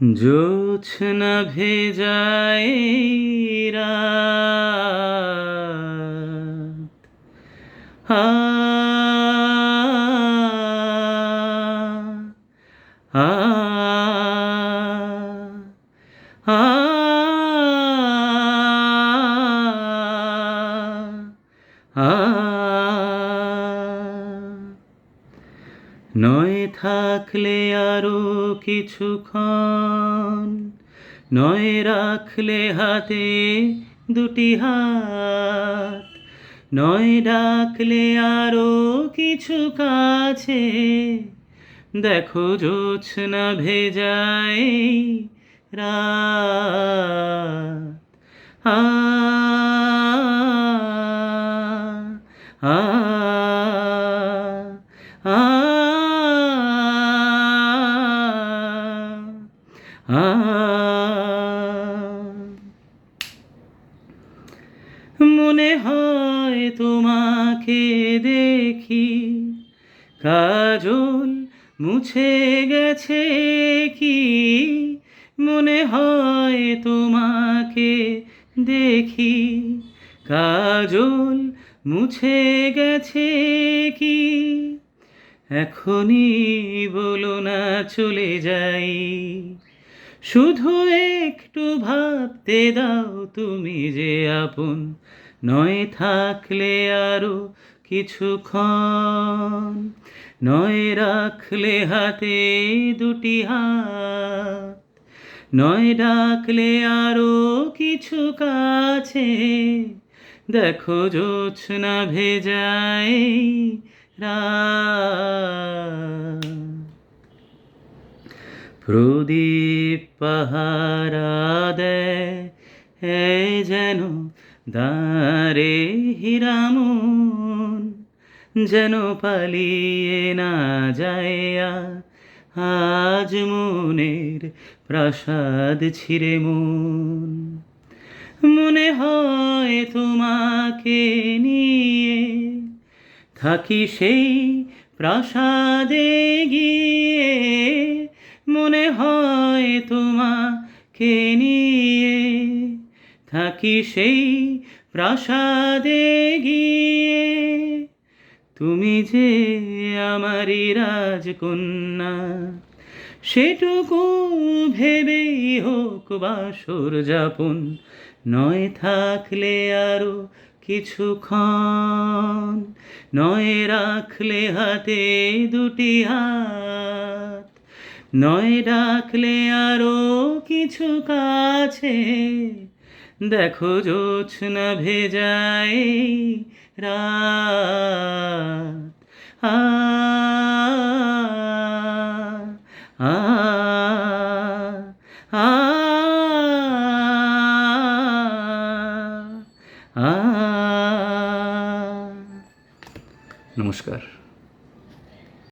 জোছনা ভেজায় রাত। আ আ নয় থাকলে আরও কিছুক্ষণ, নয় রাখলে হাতে দুটি হাত, নয় ডাকলে আরও কিছু কাছে। দেখো জোছনা ভেজায় আ আ আ মনে হয় তোমাকে দেখি কাজল মুছে গেছে কি? মনে হয় তোমাকে দেখি কাজল মুছে গেছে কি? এখনই বলো না চলে যাই। শুধু একটু ভাবতে দাও তুমি যে আপন, নয় থাকলে আরও কিছুক্ষণ, নয় রাখলে হাতে দুটি হাত, নয় ডাকলে আরও কিছু কাছে। দেখো জোছনা ভেজায় রাত। প্রদীপ পাহারা এ যেন দাঁড়ে হিরামন, যেন পালিয়ে না যায় আজ মনের প্রাসাদ ছিঁড়ে মন। মনে হয় তোমাকে নিয়ে থাকি সেই প্রাসাদে গিয়ে মনে হয় তোমাকে নিয়ে থাকি সেই প্রাসাদে গিয়ে। তুমি যে আমারই রাজকন্যা, সেটুকু ভেবেই হোক বাসর যাপন, নয় থাকলে আরও কিছুক্ষণ, নয় রাখলে হাতে দুটি হাত নয় ডাকলে আরও কিছু কাছে দেখো জোছনা ভেজায় রাত আ আ আ নমস্কার